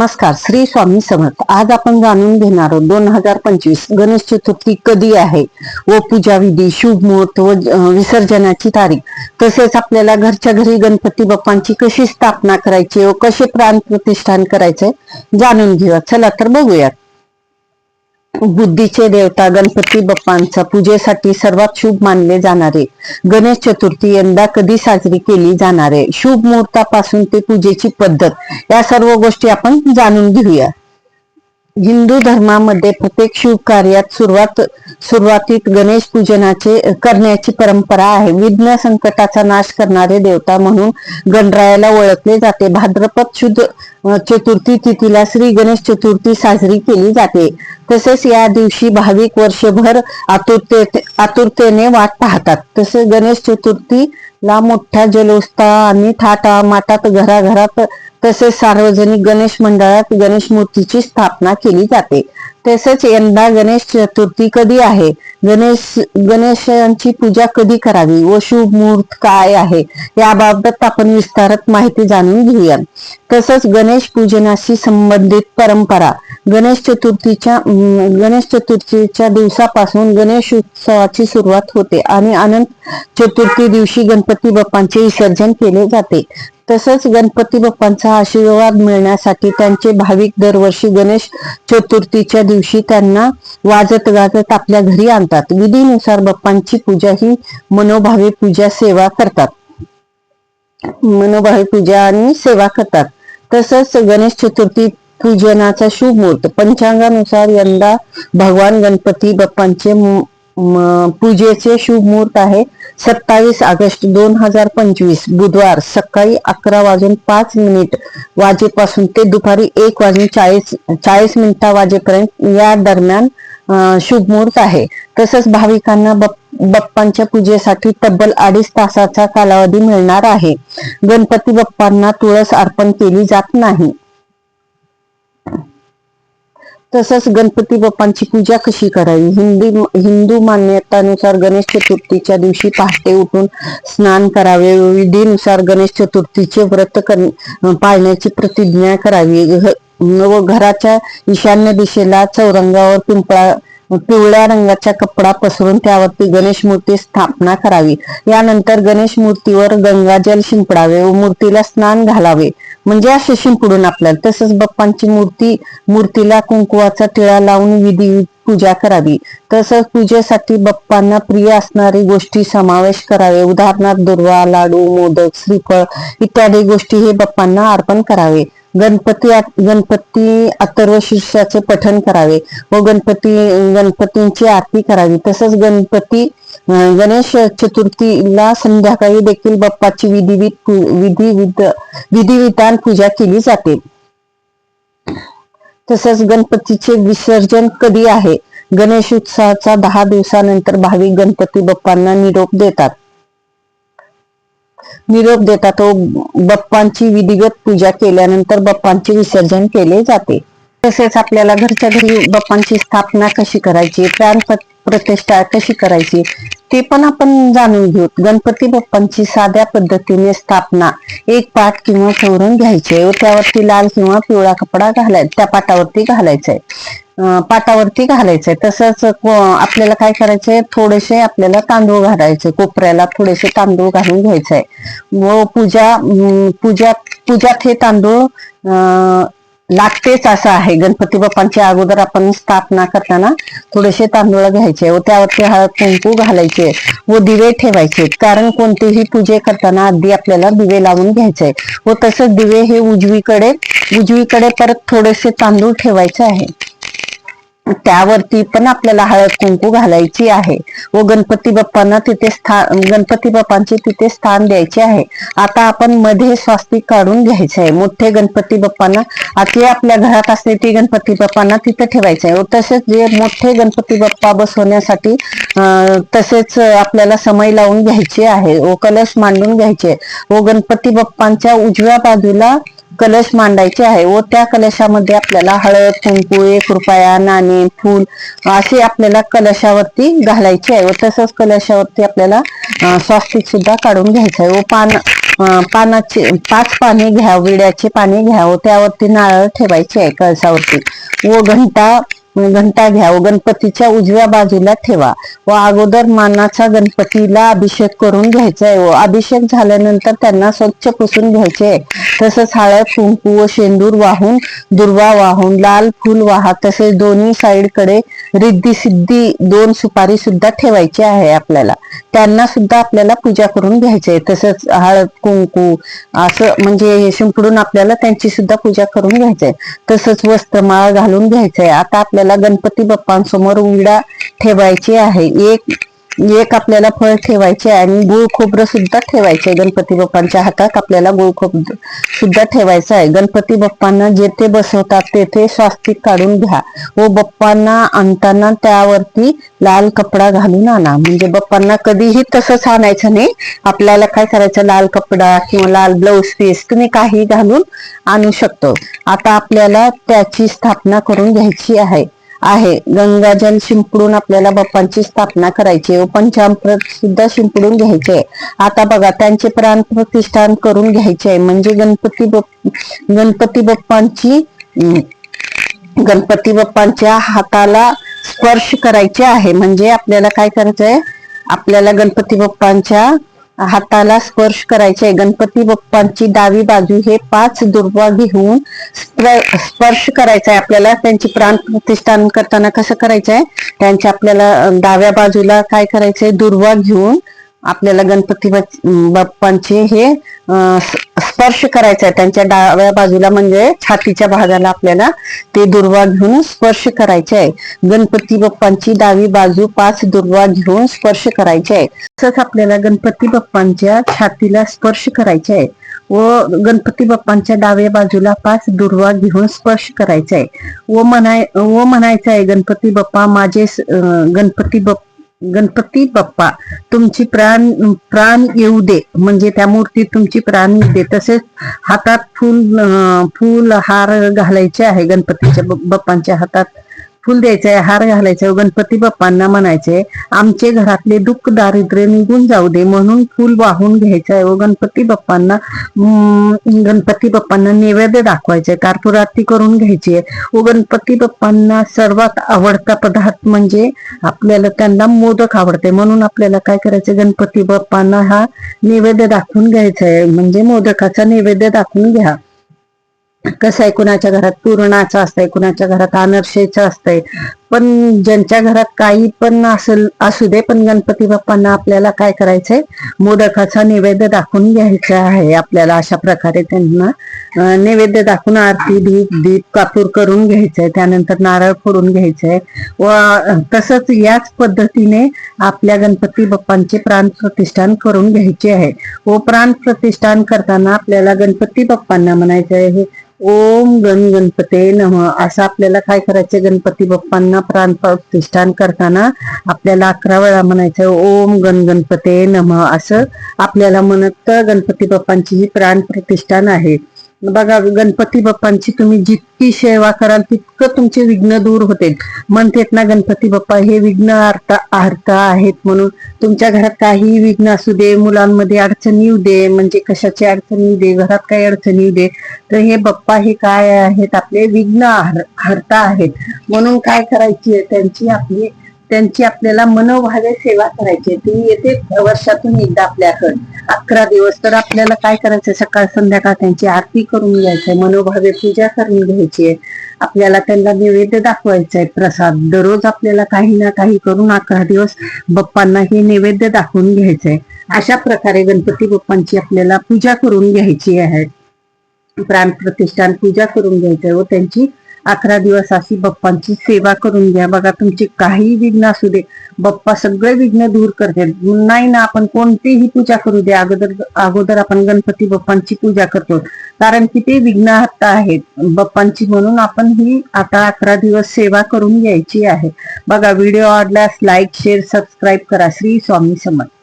नमस्कार श्री स्वामी समर्थ. आज आपण जाणून घेणार आहोत दोन हजार पंचवीस गणेश चतुर्थी कधी आहे? व पूजा विधी शुभ मुहूर्त व विसर्जनाची तारीख. तसेच आपल्याला घरच्या घरी गणपती बाप्पांची कशी स्थापना करायची व कसे प्राण प्रतिष्ठान करायचे जाणून घेऊया चला तर बघूयात. बुद्धीचे देवता गणपती बाप्पांचा पूजेसाठी सर्वात शुभ मानले जाणारे. गणेश चतुर्थी यंदा कधी साजरी केली जाणार आहे? शुभ मुहूर्तापासून ते पूजेची पद्धत या सर्व गोष्टी आपण जाणून घेऊया. हिंदू धर्मामध्ये प्रत्येक शुभ कार्यात सुरुवात सुरुवातीत गणेश पूजनाचे करण्याची परंपरा आहे. विघ्न संकटाचा नाश करणारे देवता म्हणून गणरायाला ओळखले जाते. भाद्रपद शुद्ध चतुर्थी तिथीला श्री गणेश चतुर्थी साजरी केली जाते. तसेच या दिवशी भाविक वर्षभर आतुरते आतुरतेने वाट पाहतात. तसेच गणेश चतुर्थी ला मोठ्या जलोत्साह आणि थाटा माटात घराघरात तसेच सार्वजनिक गणेश मंडळात गणेश मूर्तीची स्थापना केली जाते. तसेच यंदा गणेश चतुर्थी कधी आहे? गणेश गणेशांची पूजा कधी करावी? व शुभ मुहूर्त काय आहे? याबाबत आपण विस्तारात माहिती जाणून घेऊया. तसंच गणेश पूजनाशी संबंधित परंपरा. गणेश चतुर्थीच्या गणेश चतुर्थीच्या दिवसापासून गणेश उत्सवाची सुरुवात होते आणि अनंत चतुर्थी दिवशी गणपती बाप्पांचे विसर्जन केले जाते. तसंच गणपती बाप्पांचा आशीर्वाद मिळण्यासाठी त्यांचे भाविक दरवर्षी गणेश चतुर्थीच्या दिवशी त्यांना वाजत गाजत आपल्या घरी आणतात. विधीनुसार बाप्पांची पूजा ही मनोभावे पूजा सेवा करतात. मनोभावे पूजा आणि सेवा करतात. तसंच गणेश चतुर्थी पूजनाचा शुभ मुहूर्त. पंचांगानुसार यंदा भगवान गणपती बाप्पांचे पूजेचे शुभ मुहूर्त आहे. सत्तावीस ऑगस्ट दोन हजार पंचवीस बुधवार सकाळी अकरा वाजून पाच मिनिट वाजेपासून ते दुपारी एक वाजून चाळीस चाळीस मिनिटा वाजेपर्यंत या दरम्यान शुभ मुहूर्त आहे. तसंच भाविकांना बप- बाप्पांच्या पूजेसाठी तब्बल अडीच तासाचा कालावधी मिळणार आहे. गणपती बाप्पांना तुळस अर्पण केली जात नाही. तसंच गणपती बाप्पांची पूजा कशी करावी? हिंदू हिंदू मान्यतानुसार गणेश चतुर्थीच्या दिवशी पहाटे उठून स्नान करावे. विधीनुसार गणेश चतुर्थीचे व्रत कर- पाळण्याची प्रतिज्ञा करावी. व घराच्या ईशान्य दिशेला चौरंगावर पिंपळा पिवळ्या रंगाचा कपडा पसरून त्यावरती गणेश मूर्ती स्थापना करावी. यानंतर गणेश मूर्तीवर गंगाजल शिंपडावे व मूर्तीला स्नान घालावे. म्हणजे असे शिंपडून आपल्याला. तसंच बाप्पांची मूर्ती मूर्तीला कुंकुवाचा टिळा लावून विधी पूजा करावी. तसंच पूजेसाठी बाप्पांना प्रिय असणारी गोष्टी समावेश करावे. उदाहरणार्थ दुर्वा लाडू मोदक श्रीफळ इत्यादी गोष्टी हे बाप्पांना अर्पण करावे. गणपती गणपती अथर्व शीर्षाचे पठण करावे. व गणपती गणपतींची आरती करावी. तसंच गणपती गणेश चतुर्थीला संध्याकाळी देखील बाप्पाची विधिविध विधिविध विधिविधान पूजा केली जाते. तसंच गणपतीचे विसर्जन कधी आहे? गणेश उत्सवाचा दहा दिवसानंतर भाविक गणपती बाप्पांना निरोप देतात. निरोप देतात. तो बाप्पांची विधिवत पूजा केल्यानंतर बाप्पांचे विसर्जन केले जाते. तसेच आपल्याला घरच्या घरी बाप्पांची स्थापना कशी करायची प्राण प्रतिष्ठा कशी करायची ते पण आपण जाणून घेऊ गणपती बाप्पांची साध्या पद्धतीने स्थापना एक पाट किंवा चौरंग घ्यायचे व त्यावरती लाल किंवा पिवळा कपडा घालाय त्या पाटावरती घालायचा आहे पाटावरती घालायचंय. तसंच आपल्याला काय करायचंय? थोडेसे आपल्याला तांदूळ घालायचे. कोपऱ्याला थोडेसे तांदूळ घालून घ्यायचे व पूजा पूजा पूजात हे तांदूळ लागतेच असं आहे. गणपती बाप्पांच्या अगोदर आपण स्थापना करताना थोडेसे तांदूळ घ्यायचे व त्यावरती हळद कुंकू घालायचे व दिवे ठेवायचे. कारण कोणतेही पूजे करताना आधी आपल्याला दिवे लावून घ्यायचे व तसंच दिवे हे उजवीकडे उजवीकडे परत थोडेसे तांदूळ ठेवायचे आहे. त्यावरती पण आपल्याला हळद कुंकू घालायची आहे. व गणपती बाप्पांना तिथे स्थान गणपती बाप्पांचे तिथे स्थान द्यायचे आहे. आता आपण मध्ये स्वास्तिक काढून घ्यायचे आहे मोठे गणपती बाप्पांना अति आपल्या घरात असले ते गणपती बाप्पांना तिथे ठेवायचे आहे व तसेच जे मोठे गणपती बाप्पा बसवण्यासाठी अं, तसेच आपल्याला समय लावून घ्यायची आहे. व कलश मांडून घ्यायचे. व गणपती बाप्पांच्या उजव्या बाजूला कलश मांडायचे आहे व त्या कलशामध्ये आपल्याला हळद कुंकू एक रुपया नाणे फूल असे आपल्याला कलशावरती घालायचे आहे व तसंच कलशावरती आपल्याला स्वास्तिक सुद्धा काढून घ्यायचं आहे व पान पानाचे पाच पाने घ्या विड्याचे पाने व त्यावरती नारळ ठेवायचे आहे कळसावरती व घंटा घंटा घ्या. व गणपतीच्या उजव्या बाजूला ठेवा. व अगोदर मानाचा गणपतीला अभिषेक करून घ्यायचा आहे व अभिषेक झाल्यानंतर त्यांना स्वच्छ पुसून घ्यायचे तसंच हळद कुंकू व शेंदूर वाहून दुर्वा वाहून लाल फुल वाहा. तसेच दोन्ही साईडकडे रिद्धी सिद्धी दोन सुपारी सुद्धा ठेवायची आहे आपल्याला. त्यांना सुद्धा आपल्याला पूजा करून घ्यायची आहे तसंच हळद कुंकू असं म्हणजे शिंपडून आपल्याला त्यांची सुद्धा पूजा करून घ्यायची आहे तसंच वस्त्रमाळ घालून घ्यायचंय. आता आपल्याला गणपती बाप्पांसमोर विडा ठेवायची आहे. एक एक आपल्याला फळ ठेवायचे आणि गुळ खोबरं सुद्धा ठेवायचे. गणपती बाप्पांच्या हातात आपल्याला गुळ खोबरं सुद्धा ठेवायचं आहे. गणपती बाप्पांना जेथे बसवतात तेथे स्वास्तिक काढून घ्या. व बाप्पांना आणताना त्यावरती लाल कपडा घालून आणा. म्हणजे बाप्पांना कधीही तसंच आणायचं नाही. आपल्याला काय करायचं? लाल कपडा किंवा लाल ब्लाऊज पीस तुम्ही काही घालून आणू शकतो. आता आपल्याला त्याची स्थापना करून घ्यायची आहे. आहे. गंगाजल शिंपडून आपल्याला बाप्पांची स्थापना करायची. व पंचामृत सुद्धा शिंपडून घ्यायचे. आता बघा त्यांचे प्राण प्रतिष्ठान करून घ्यायचे. म्हणजे गणपती बाप गणपती बाप्पांची गणपती बाप्पांच्या हाताला स्पर्श करायचे आहे. म्हणजे आपल्याला काय करायचंय? आपल्याला गणपती बाप्पांच्या हाताला स्पर्श करायचे गणपती बाप्पांची डावी बाजू हे पाच दुर्वा घेऊन स्पर्श करायचा आहे आपल्याला. त्यांची प्राण प्रतिष्ठान करताना कसं करायचंय? त्यांच्या आपल्याला डाव्या बाजूला काय करायचंय? दुर्वा घेऊन आपल्याला गणपती बाप्पांचे हे अं, स्पर्श करायचा आहे. त्यांच्या डाव्या बाजूला म्हणजे छातीच्या भागाला आपल्याला ते दुर्वा घेऊन स्पर्श करायचे आहे. गणपती बाप्पांची डावी बाजू पाच दुर्वा घेऊन स्पर्श करायचे आहे. तसंच आपल्याला गणपती बाप्पांच्या छातीला स्पर्श करायचे आहे. व गणपती बाप्पांच्या डाव्या बाजूला पाच दुर्वा घेऊन स्पर्श करायचा आहे. व म्हणाय व म्हणायचं आहे गणपती बाप्पा माझे गणपती बाप्पा गणपती बाप्पा तुमची प्राण प्राण येऊ दे. म्हणजे त्या मूर्तीत तुमची प्राण येऊ दे. तसेच हातात फुल फुल हार घालायचे आहे गणपतीच्या बाप्पांच्या हातात. फुल द्यायचं आहे हार घालायचा गणपती बाप्पांना म्हणायचे आमचे घरातले दुःख दारिद्र्य निघून जाऊ दे म्हणून फुल वाहून घ्यायचंय व गणपती बाप्पांना गणपती बाप्पांना नैवेद्य दाखवायचे कर्पूर आरती करून घ्यायची आहे व गणपती बाप्पांना सर्वात आवडता पदार्थ म्हणजे आपल्याला त्यांना मोदक आवडते. म्हणून आपल्याला काय करायचं गणपती बाप्पांना हा नैवेद्य दाखवून घ्यायचा आहे म्हणजे मोदकाचा नैवेद्य दाखवून घ्या. कसं आहे कुणाच्या घरात पुरणाचं असतंय कुणाच्या घरात अनर्शेचं असतंय? पण ज्यांच्या घरात काही पण असेल असू दे पण गणपती बाप्पांना आपल्याला काय करायचंय? मोदकाचा नैवेद्य दाखवून घ्यायचा आहे आपल्याला अशा प्रकारे त्यांना. नैवेद्य दाखवून आरती धूप दीप कापूर करून घ्यायचंय. त्यानंतर नारळ फोडून घ्यायचंय. व तसंच याच पद्धतीने आपल्या गणपती बाप्पांचे प्राण प्रतिष्ठान करून घ्यायचे आहे. व प्राण प्रतिष्ठान करताना आपल्याला गणपती बाप्पांना म्हणायचं आहे ओम गण गणपते नम. असं आपल्याला काय करायचं गणपती बाप्पांना प्राण प्रतिष्ठान करताना आपल्याला अकरा वेळा म्हणायचं ओम गण गणपते नम असं आपल्याला म्हणत गणपती बाप्पांची ही प्राण प्रतिष्ठान आहे. बघा गणपती बाप्पांची तुम्ही जितकी सेवा कराल तितकं तुमचे विघ्न दूर होतील. म्हणतेत ना गणपती बाप्पा हे विघ्न अर्थ अर्थ आहेत म्हणून. तुमच्या घरात काही विघ्न असू दे मुलांमध्ये अडचणी येऊ दे म्हणजे कशाची अडचणी येऊ दे घरात काही अडचणी येऊ दे तर हे बाप्पा हे काय आहेत? आपले विघ्न हरता आहेत. म्हणून काय करायची आहे? त्यांची आपली त्यांची आपल्याला मनोभावे सेवा करायची आहे. तुम्ही येते वर्षातून एकदा आपल्याकडे. अकरा दिवस तर आपल्याला काय करायचं सकाळ संध्याकाळ त्यांची आरती करून घ्यायचंय मनोभावे पूजा करून घ्यायची आहे आपल्याला त्यांना नैवेद्य दाखवायचंय आहे प्रसाद. दररोज आपल्याला काही ना काही करून अकरा दिवस बाप्पांना हे नैवेद्य दाखवून घ्यायचंय. अशा प्रकारे गणपती बाप्पांची आपल्याला पूजा करून घ्यायची आहे. प्राण प्रतिष्ठान पूजा करून घ्यायचंय व त्यांची अकरा दिवस अशी बाप्पांची सेवा करून घ्या. बघा तुमची काही विघ्न असू दे बाप्पा सगळे विघ्न दूर करते नाही ना आपण कोणतीही पूजा करू दे. अगोदर अगोदर आपण गणपती बाप्पांची पूजा करतो. कारण की ते विघ्न हत्ता आहेत. बाप्पांची म्हणून आपण ही आता अकरा दिवस सेवा करून घ्यायची आहे. बघा व्हिडिओ आवडल्यास लाईक शेअर सबस्क्राईब करा. श्री स्वामी समर्थ.